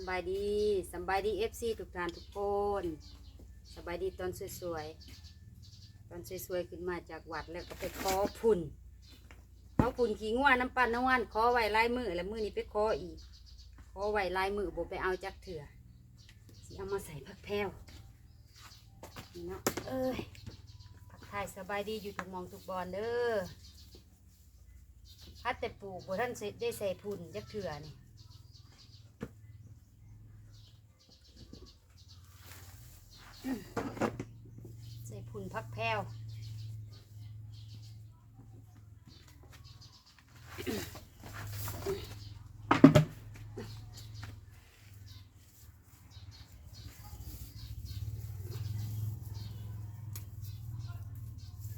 ำบายดีสบายดีเอฟซีทุกท่านทุกคนสบายดีตอนสวยๆ ตอนสวยๆ ขึ้นมาจากวัดแล้วก็ไปขอพุ่นขอพุ่นขี้ง่วน้ำปั่นน้ำวันขอไว้ลายมือแล้วมือนี้ไปขออีก ขอไว้ลายมือโบไปเอาจักเถื่อสิเอามาใส่ผักแพรวนี่เนาะเอ้ยผักไทยสบายดีอยู่ทุกมองทุกบอนเด้อพัดแต่ปลูกบ่ท่านได้ใส่พุ่นจักเถื่อนี่ ใส่พุ่นพักแพ้ว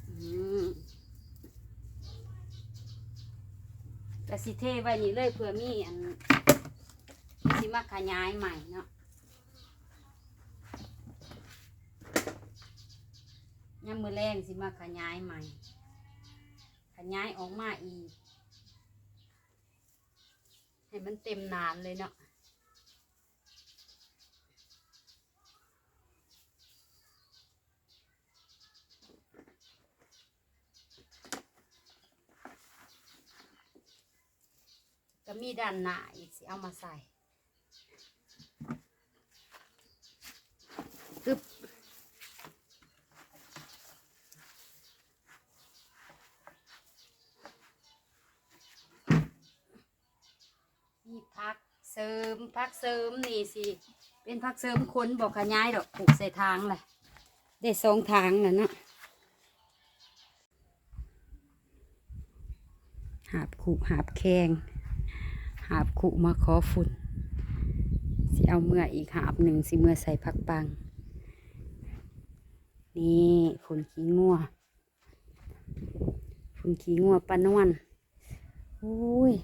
อืมกสิเทไว้นี่เลยเพื่อมีอันสิมาขยายใหม่เนาะ ยามมือแร งสิมาขยายใหม่ ขยายออกมาอีก ให้มันเต็มนานเลยเนาะก็มีด้านหน้าอีกสิเอามาใส่ตึบ นี่พักเสริมพัก เสริมนี่สิ เป็นพักเสริมคนบอกขยายดอกปลูกใส่ทางเลยได้สองทางแล้วเนาะหาบขู่หาบแข้งหาบขู่มาขอฝุ่น สิเอาเมื่ออีกหาบหนึ่งสิเมื่อใส่พักปัง นี่ฝุ่นขี้งัวฝุ่นขี้งัวปานวนโอ้ย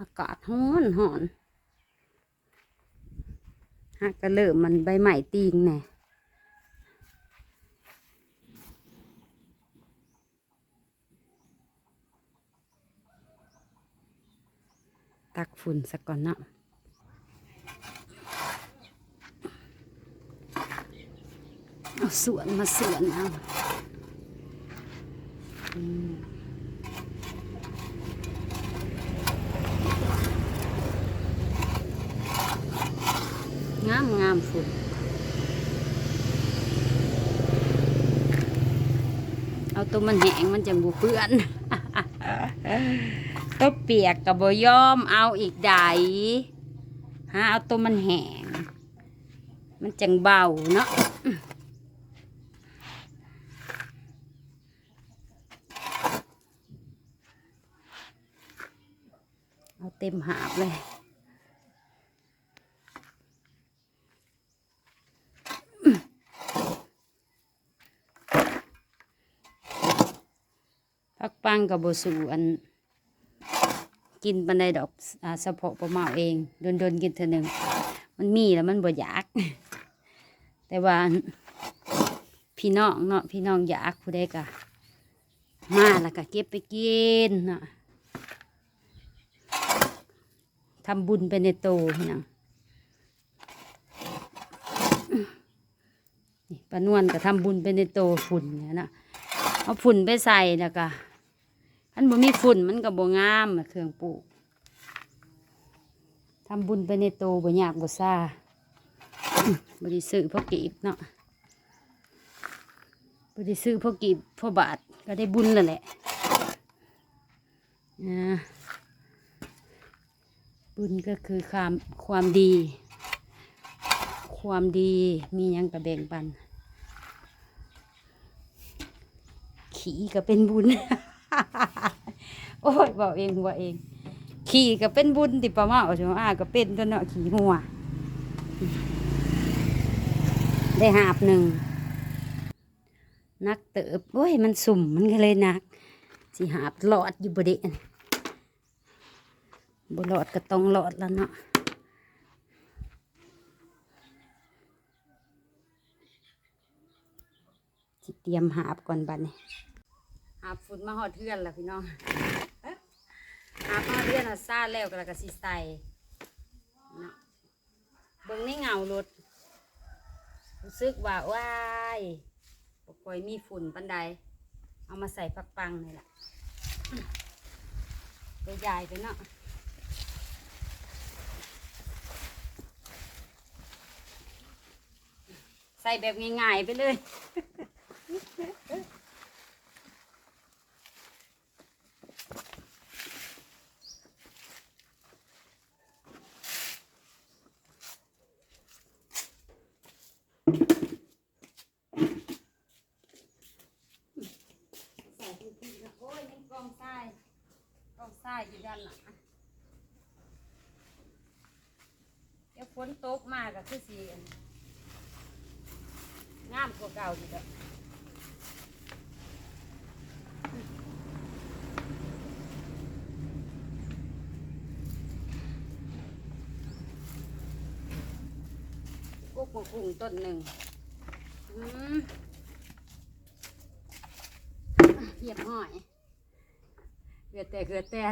อากาศร้อนหอนฮักก็เริ่มมันใบใหม่ตีงแน่ตักฝุ่นสักก่อนเนาะเอาสวนมาสวนเอาอืม งามงามฝุ่นเอาตัวมันแห้งมันจังบุเปื้อนตัวเปียกกับบยอมเอาอีกใดหาเอาตัวมันแห้งมันจังเบาเนาะเอาเต็มหาบเลย ปังกับบสูอัน กินปันไดดอกอาสะโพกประมาเองโดนโดนๆกินเท่านึงมันมีแล้วมันบ่อยาก แต่ว่าพี่น้องเนาะพี่น้องอยากผู้ใดกะมาแล้วก็เก็บไปกินเนาะทำบุญไปในโตพี่น้องนี่ปานวลก็ทำบุญไปในโตฝุ่นเนี่ยนะเอาฝุ่นไปใส่แล้วก็ อันบ่มีฝุ่นมันก็บ่งามอะเครื่องปลูกทำบุญไปในโตบ่ยากบ่ซาบ่ได้ซื้อพอกีบเนาะบ่ได้ซื้อพอกีบพอบาทก็ได้บุญแล้วแหละอ่าบุญก็คือความความดี ความดีมียังก็แบ่งปัน ขี่ก็เป็นบุญ โอ้ยบอกเองบอกเอง ขี่ก็เป็นบุญติปะมาเอาใช่ไหมอาก็เป็นตัวเนาะขี่หัว ได้หาบหนึ่งนักเติบโอ้ยมันสุ่มมันก็เลยนักสิหาบหลอดอยู่บดอันบหลอดก็ต้องหลอดแล้วเนาะเตรียมหาบก่อนบัดนี้าฝุ่นมาหอดเทือนแล้วพี่น้องหาบมาเทือนอาซาแล้วก็แล้วก็สิใส่เนาะเบิ่งในเงารถรู้สึกว่าว้ายบ่ค่อยมีฝุ่นปันใด เอามาใส่พักปังนี่แหละตัวใหญ่ไปเนาะใส่แบบง่ายๆไปเลย ใส่ทุกทีนะโอ้ยยังกองทรายกองทรายอยู่ด้านหลังเดี๋ยวฝ นตกมาก็คือสีงามกว่าเก่าอยู่แล้วกุ๊กมะกุ้งต้นหนึ่งเหยียบห้อยเกือแต่เกือแต่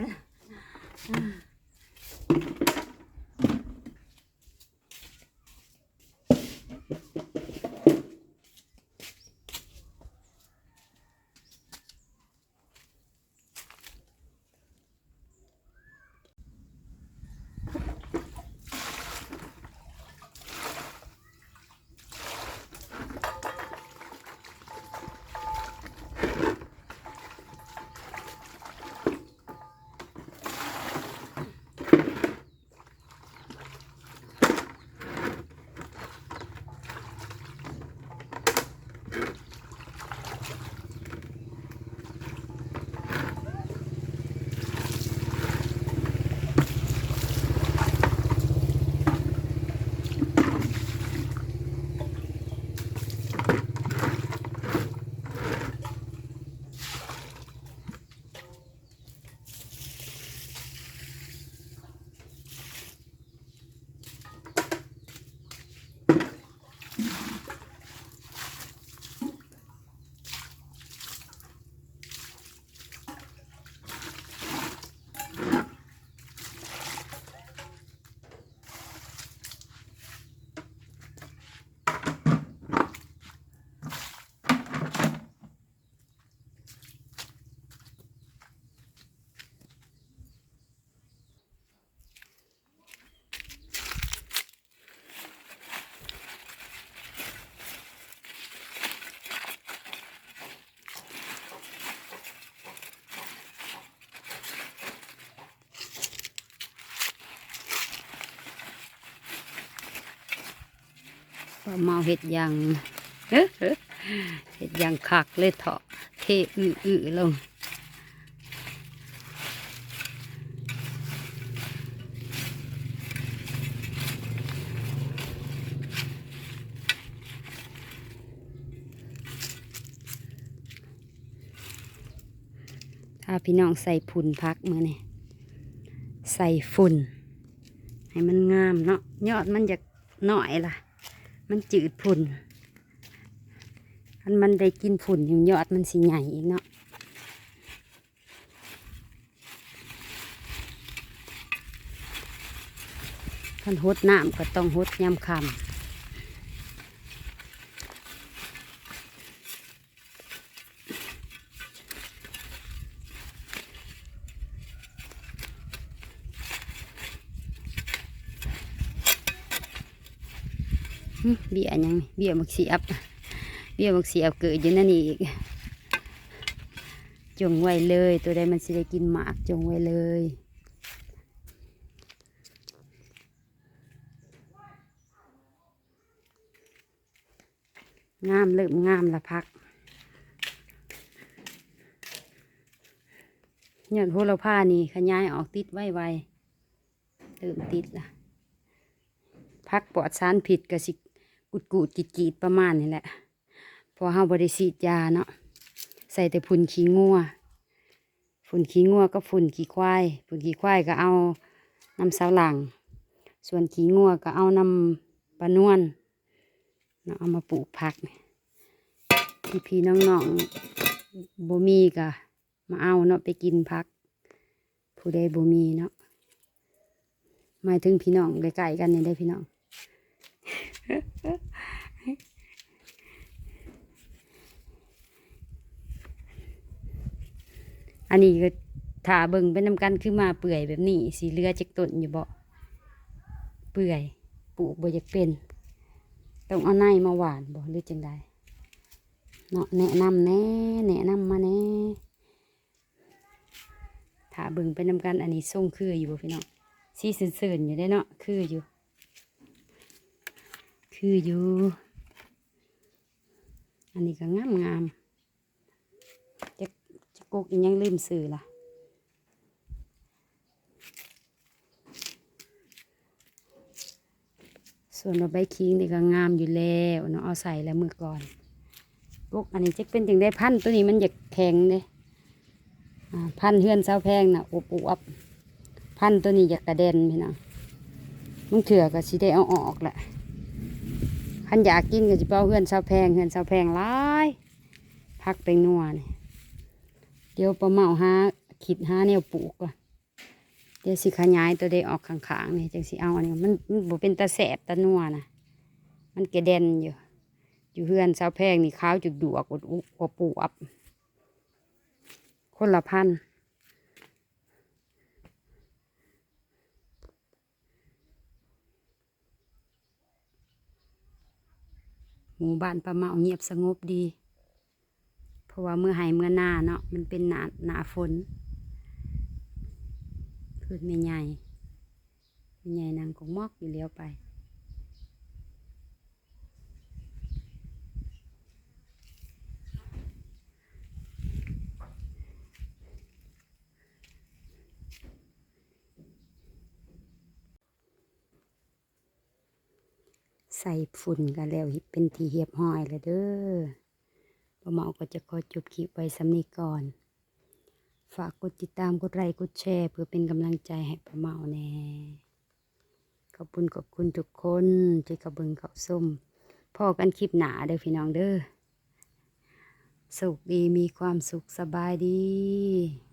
ป้าเมาเห็ดยังเห็ดยังคักเลยเถาะเทอื้อลงถ้าพี่น้องใส่ฝุ่นพักมือนี่ใส่ฝุ่น ให้มันงามเนาะยอดมันจะหน่อยล่ะ มันจืดพุ่นอันมันได้กินฝุ่นอยู่ยอดมันสีใหญ่อีกเนาะคันหดน้ำก็ต้องหดยำคำ เบี้ยยังเบี้ยมักเสียบเบี้ยมักเสียบเกิดอยู่นั่นอีกจงไว้เลย ตัวใดมันสิได้กินหมากจงไว้เลยงามเริ่มงามละพักยอดโหระพานี่ขยายออกติดไว้ไวเริ่มติดละพักปลอดสารผิดก็สิ กุดกูดกีดกีดประมาณนี่แหละพอเฮาบริสีดยาเนาะใส่แต่ฝุ่นขี้งัวฝุ่นขี้งัวก็ฝุ่นขี้ควายฝุ่นขี้ควายก็เอาน้ำสาวหลังส่วนขี้งัวก็เอาน้ำปลานวลเนาะเอามาปลูกผักพี่พี่น้องๆบ่มีก็มาเอาเนาะไปกินผัก ผู้ใดบ่มีเนาะหมายถึงพี่น้องใกล้ๆกันนี่ได้พี่น้อง อันนี้ก็ถ้าเบิ่งเป็นนำกันคือมาเปื่อยแบบนี้สีเรือจักต้นอยู่บ่เปื่อยปลูกบ่อยากเป็น ต้องเอาในมาหวานบ่หรือจังใดเนาะแนะนำแน่แนะนำมาแน่ถ้าเบิ่งเป็นนำกันอันนี้ทรงคืออยู่บ่พี่น้องสีสื่นๆอยู่ได้เนาะคืออยู่ คืออยู่ อันนี้ก็งามงามๆ กกอีกยังลืมสื่อล่ะส่วนเราใบคิงนี่ก็งามอยู่แล้วเนาะเอาใส่แล้วมือก่อนกกอันนี้จะเป็นถึงได้พันตัวนี้มันอยากแข็งเลยอ่าพันเฮือนเสาแพงน่ะอบอวบพันตัวนี้อยากกระเด็นพี่น้องมึงเถื่อก็สิได้เอาออกแหละขันอยากกินก็จะเป้าเฮือนเสาแพงเฮือนเสาแพงหลายพักไปนัวนี่ เดี๋ยวประเมาหาขิดหาแนวปลูกก่อนเดี๋ยวสิขยายตัวได้ออกข้างๆนี่จังสิเอาอันนี้มันมันบ่เป็นตาแสบตานัวนะมันกระเด็นอยู่ อยู่เฮือนสาวแพงนี่ขาวจุดดวกอดอุกว่าปูอับ คนละพันหมู่บ้านปลาเมาเงียบสงบดี ราะว่าเมื่อไหเมื่อหน้าเนาะมันเป็นหนาหนาฝนพืชไม่ใหญ่ไม่ใหญ่นางกงมอกอยู่เลี้ยวไปใส่ฝุ่นกันแล้วเป็นทีเหียบห้อยแล้วเด้อ ประเมาก็จะขอจบคลิปไว้สำนีก่อน ฝากกดติดตามกดไลค์กดแชร์เพื่อเป็นกำลังใจให้ประเมาแน่ขอบคุณขอบคุณทุกคนที่กระเบิงเขาส้มพ่อกันคลิปหนาเด้อพี่น้องเด้อสุขดีมีความสุขสบายดี